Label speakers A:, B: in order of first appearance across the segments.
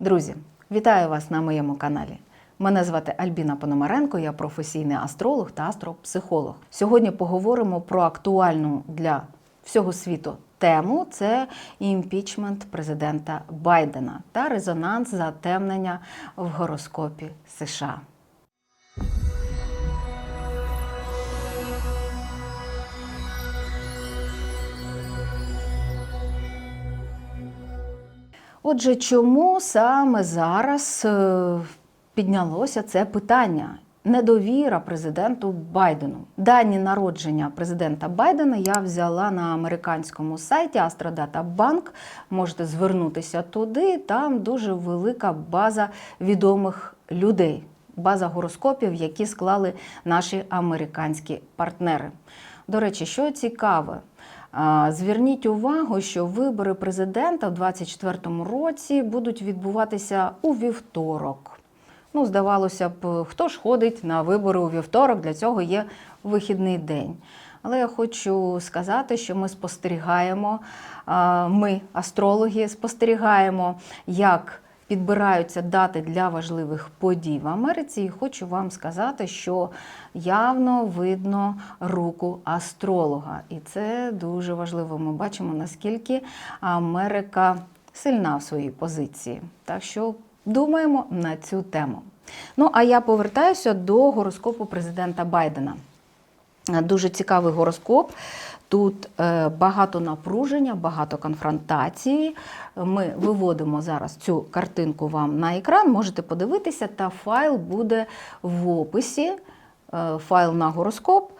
A: Друзі, вітаю вас на моєму каналі. Мене звати Альбіна Пономаренко, я професійний астролог та астропсихолог. Сьогодні поговоримо про актуальну для всього світу тему: це імпічмент президента Байдена та резонанс затемнення в гороскопі США. Отже, чому саме зараз е, піднялося це питання? Недовіра президенту Байдену. Дані народження президента Байдена я взяла на американському сайті Astrodata Bank. Можете звернутися туди. Там дуже велика база відомих людей, база гороскопів, які склали наші американські партнери. До речі, що цікаве, Зверніть увагу, що вибори президента в 2024 році будуть відбуватися у вівторок. Ну, здавалося б, хто ж ходить на вибори у вівторок, для цього є вихідний день. Але я хочу сказати, що ми спостерігаємо, ми, астрологи, спостерігаємо, як підбираються дати для важливих подій в Америці. І хочу вам сказати, що явно видно руку астролога. І це дуже важливо. Ми бачимо, наскільки Америка сильна в своїй позиції. Так що думаємо на цю тему. Ну, а я повертаюся до гороскопу президента Байдена. Дуже цікавий гороскоп. Тут е, багато напруження, багато конфронтації. Ми виводимо зараз цю картинку вам на екран, можете подивитися, та файл буде в описі. Е, Файл на гороскоп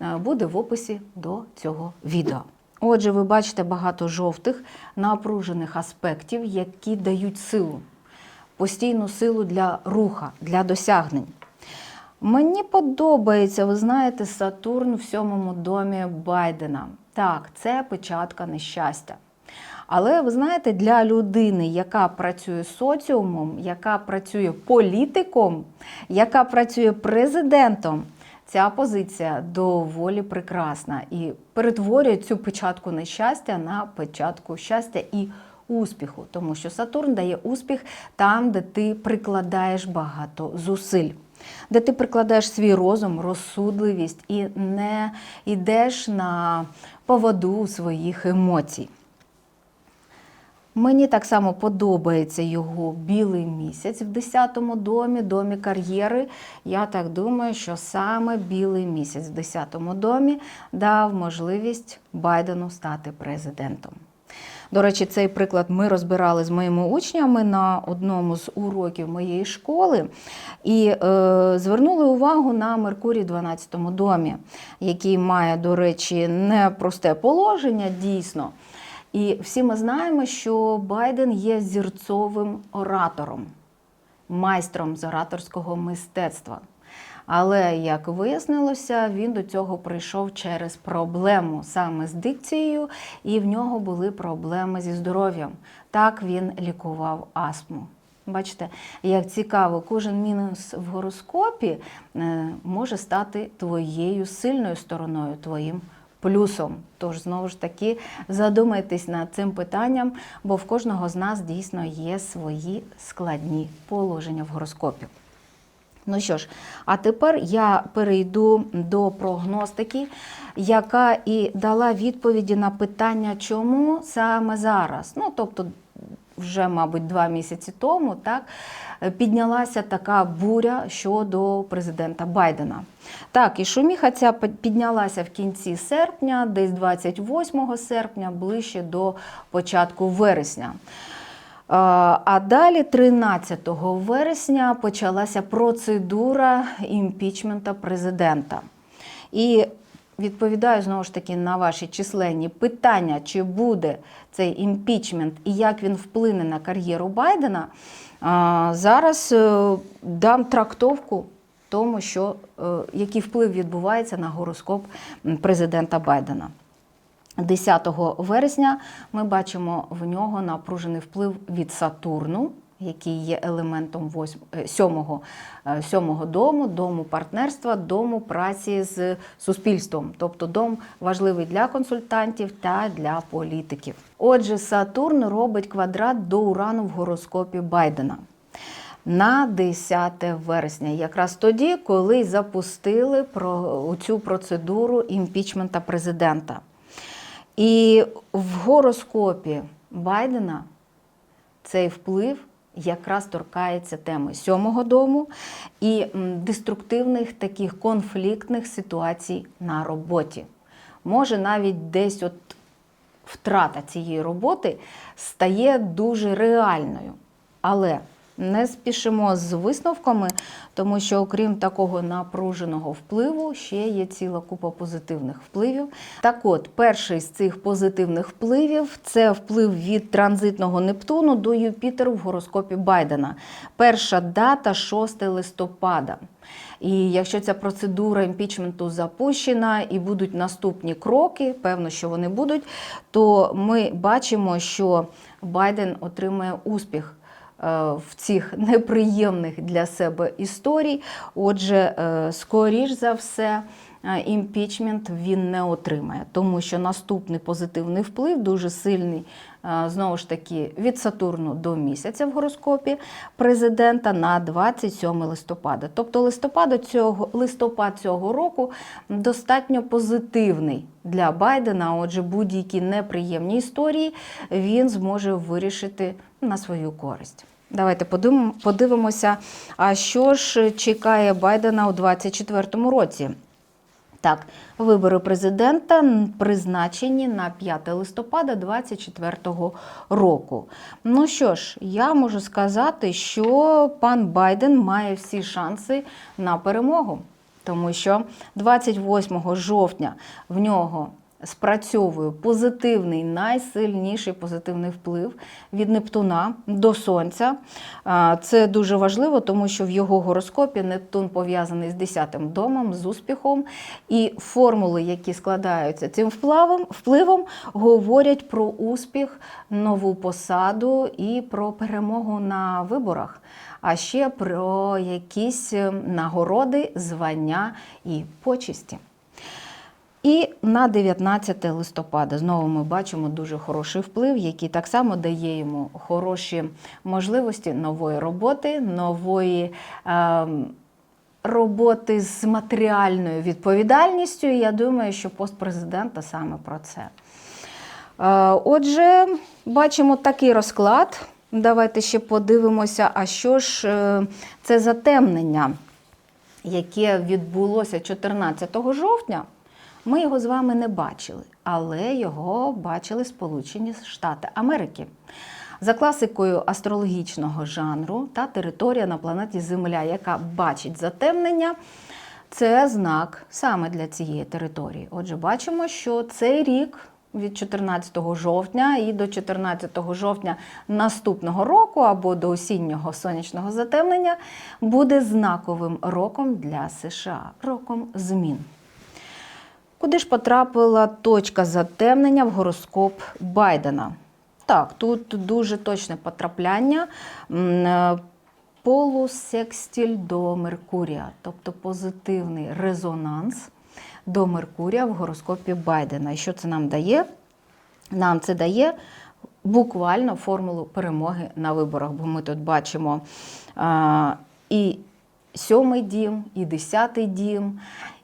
A: е, буде в описі до цього відео. Отже, ви бачите багато жовтих напружених аспектів, які дають силу, постійну силу для руха, для досягнень. Мені подобається, ви знаєте, Сатурн в сьомому домі Байдена. Так, це печатка нещастя. Але ви знаєте, для людини, яка працює соціумом, яка працює політиком, яка працює президентом, ця позиція доволі прекрасна і перетворює цю печатку нещастя на печатку щастя і успіху, тому що Сатурн дає успіх там, де ти прикладаєш багато зусиль де ти прикладаєш свій розум, розсудливість і не йдеш на поводу своїх емоцій. Мені так само подобається його білий місяць в 10-му домі, домі кар'єри. Я так думаю, що саме білий місяць в 10-му домі дав можливість Байдену стати президентом. До речі, цей приклад ми розбирали з моїми учнями на одному з уроків моєї школи і е, звернули увагу на Меркурій в 12-му домі, який має, до речі, непросте положення дійсно. І всі ми знаємо, що Байден є зірцовим оратором, майстром з ораторського мистецтва. Але, як вияснилося, він до цього прийшов через проблему саме з дикцією, і в нього були проблеми зі здоров'ям. Так він лікував астму. Бачите, як цікаво, кожен мінус в гороскопі е, може стати твоєю сильною стороною, твоїм плюсом. Тож, знову ж таки, задумайтесь над цим питанням, бо в кожного з нас дійсно є свої складні положення в гороскопі. Ну що ж, а тепер я перейду до прогностики, яка і дала відповіді на питання, чому саме зараз. Ну, тобто, вже, мабуть, два місяці тому так, піднялася така буря щодо президента Байдена. Так, і шуміха ця піднялася в кінці серпня, десь 28 серпня, ближче до початку вересня. А далі, 13 вересня, почалася процедура імпічмента президента. І відповідаю знову ж таки на ваші численні питання, чи буде цей імпічмент і як він вплине на кар'єру Байдена. Зараз е, дам трактовку тому, що е, який вплив відбувається на гороскоп президента Байдена. 10 вересня ми бачимо в нього напружений вплив від Сатурну. який є елементом восьм- е, сьомого, е, сьомого дому, дому партнерства, дому праці з суспільством, тобто дом важливий для консультантів та для політиків. Отже, Сатурн робить квадрат до Урану в гороскопі Байдена на 10 вересня, якраз тоді, коли запустили про цю процедуру імпічмента президента. І в гороскопі Байдена цей вплив якраз торкається теми сьомого дому і деструктивних таких конфліктних ситуацій на роботі. Може навіть десь от втрата цієї роботи стає дуже реальною. Але не спішимо з висновками, тому що окрім такого напруженого впливу, ще є ціла купа позитивних впливів. Так от, перший з цих позитивних впливів це вплив від транзитного Нептуну до Юпітеру в гороскопі Байдена. Перша дата 6 листопада. І якщо ця процедура імпічменту запущена і будуть наступні кроки, певно, що вони будуть, то ми бачимо, що Байден отримає успіх в цих неприємних для себе історій. Отже, е, скоріш за все. е, Імпічмент він не отримає, тому що наступний позитивний вплив дуже сильний, е, знову ж таки, від Сатурну до місяця в гороскопі президента на 27 листопада. Тобто листопад цього, листопад цього року достатньо позитивний для Байдена. Отже, будь-які неприємні історії він зможе вирішити на свою користь. Давайте подивимо- подивимося, а що ж чекає Байдена у 2024 році. Так, вибори президента призначені на 5 листопада 2024 року. Ну що ж, я можу сказати, що пан Байден має всі шанси на перемогу, тому що 28 жовтня в нього спрацьовує позитивний, найсильніший позитивний вплив від Нептуна до Сонця. Це дуже важливо, тому що в його гороскопі Нептун пов'язаний з 10-м домом, з успіхом. І формули, які складаються цим впливом, впливом, говорять про успіх, нову посаду і про перемогу на виборах. А ще про якісь е, нагороди, звання і почесті. І на 19 листопада знову ми бачимо дуже хороший вплив, який так само дає йому хороші можливості нової роботи, нової е, роботи з матеріальною відповідальністю. І я думаю, що пост президента саме про це. Е, Отже, бачимо такий розклад. Давайте ще подивимося, а що ж е, це затемнення, яке відбулося 14 жовтня. Ми його з вами не бачили, але його бачили Сполучені Штати Америки. За класикою астрологічного жанру та територія на планеті Земля, яка бачить затемнення, це знак саме для цієї території. Отже, бачимо, що цей рік від 14 жовтня і до 14 жовтня наступного року або до осіннього сонячного затемнення буде знаковим роком для США, роком змін. Куди ж потрапила точка затемнення в гороскоп Байдена? Так, тут дуже точне потрапляння. Е, Полусекстіль до Меркурія, тобто позитивний резонанс до Меркурія в гороскопі Байдена. І що це нам дає? Нам це дає буквально формулу перемоги на виборах, бо ми тут бачимо а, і сьомий дім, і десятий дім,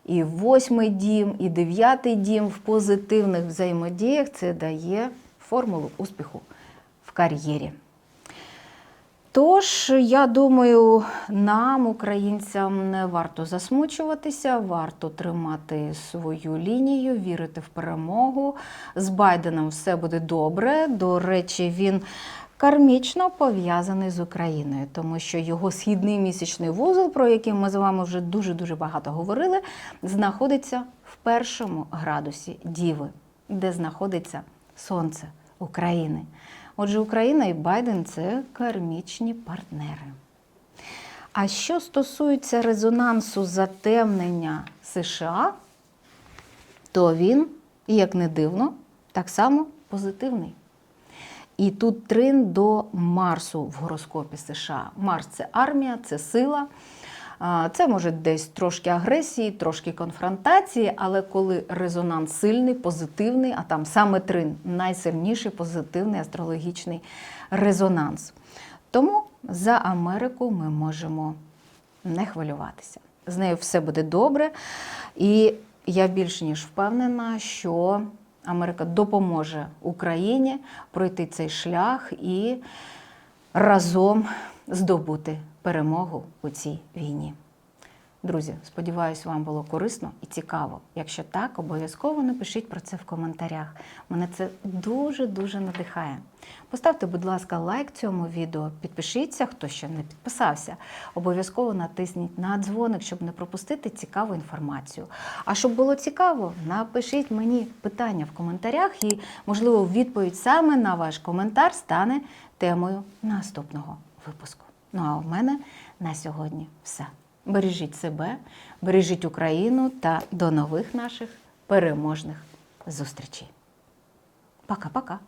A: і восьмий дім, і дев'ятий дім в позитивних взаємодіях. Це дає формулу успіху в кар'єрі. Тож, я думаю, нам, українцям, не варто засмучуватися, варто тримати свою лінію, вірити в перемогу. З Байденом все буде добре. До речі, він кармічно пов'язаний з Україною, тому що його східний місячний вузол, про який ми з вами вже дуже-дуже багато говорили, знаходиться в першому градусі Діви, де знаходиться Сонце України. Отже, Україна і Байден це кармічні партнери. А що стосується резонансу затемнення США, то він, як не дивно, так само позитивний. І тут трин до Марсу в гороскопі США. Марс це армія, це сила. Це може десь трошки агресії, трошки конфронтації, але коли резонанс сильний, позитивний, а там саме трин найсильніший позитивний астрологічний резонанс. Тому за Америку ми можемо не хвилюватися. З нею все буде добре. І я більш ніж впевнена, що Америка допоможе Україні пройти цей шлях і разом здобути перемогу у цій війні. Друзі, сподіваюся, вам було корисно і цікаво. Якщо так, обов'язково напишіть про це в коментарях. Мене це дуже-дуже надихає. Поставте, будь ласка, лайк цьому відео, підпишіться, хто ще не підписався. Обов'язково натисніть на дзвоник, щоб не пропустити цікаву інформацію. А щоб було цікаво, напишіть мені питання в коментарях, і, можливо, відповідь саме на ваш коментар стане темою наступного випуску. Ну а в мене на сьогодні все. Бережіть себе, бережіть Україну та до нових наших переможних зустрічей. Пока-пока.